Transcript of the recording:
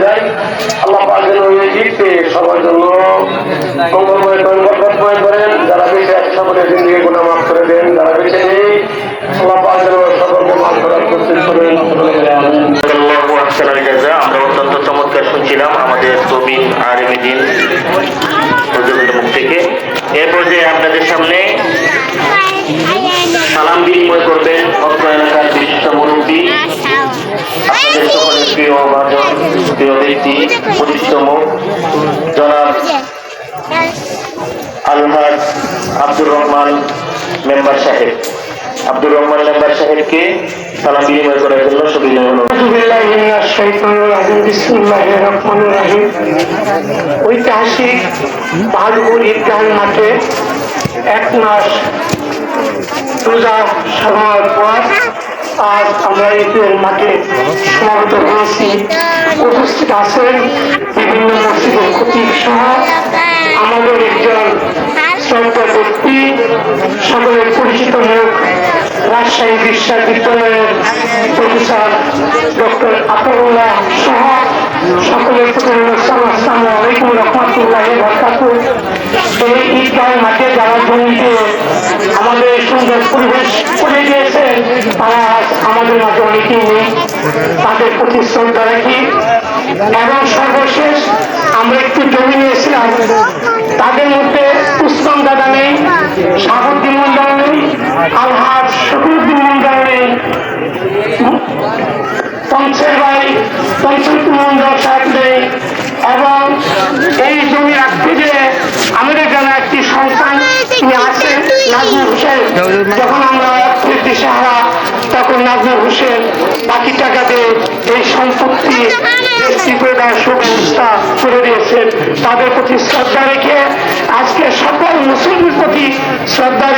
যায় আল্লাহ পাক যেন এই ঈদকে সবার জন্য মঙ্গলময় করেন বরকতময় করেন যারা বেঁচে আছে সকলের জিন্দিগি গুণা মাফ। আমরা অত্যন্ত চমৎকার শুনছিলাম আমাদের প্রবীণ হুজুরের মুখ থেকে এ পর্যায়ে আপনাদের সামনে সালাম বিনিময় করবেন ঐতিহাসিক বাহাদুর ঈদগাহ মাঠে এক মাস রোজা সাধনার পর আজ আমরা ঈদের মাঠে সমাবেত হয়েছি। উপস্থিত আছেন বিভিন্ন মসজিদের খতিব সহ আমাদের একজন শ্রদ্ধা ব্যক্তি সকলের পরিচিত মুখ রাজশাহী বিশ্ববিদ্যালয়ের প্রফেসর ডক্টর আতরুল্লাহ সহ সকলের আসসালামু আলাইকুম রহমতুল্লাহ বরকাত এই ঈদগাহ মাঠে যাওয়ার জন্য আমাদের সুন্দর পরিবেশ করে দিয়েছেন, তারা আমাদের মাঝে অনেকেই নেই। তাদের প্রতি শ্রদ্ধা রাখি। এবং সর্বশেষ আমরা একটু জমি নিয়েছিলাম। তাদের মধ্যে উসমান দাদা নেই, শাহাবুদ্দিন মন্ডল নেই, আলহাজ শফিউদ্দিন মন্ডল নেই পঞ্চের ভাই পঞ্চুদ্দিন মন্ডল সাহেব নেই এবং এই জমি রাখতে যে আমাদের জানা একটি সন্তান তিনি আছেন নাজমুল হোসেন। যখন আমরা অর্থের দিশাহারা তখন নাজমুল হোসেন বাকি টাকা দিয়ে এই সম্পত্তি রেজিস্ট্রি করে দেওয়ার সুব্যবস্থা করে দিয়েছেন তাদের প্রতি শ্রদ্ধা রেখে আজকে সকল মুসলিমের প্রতি শ্রদ্ধা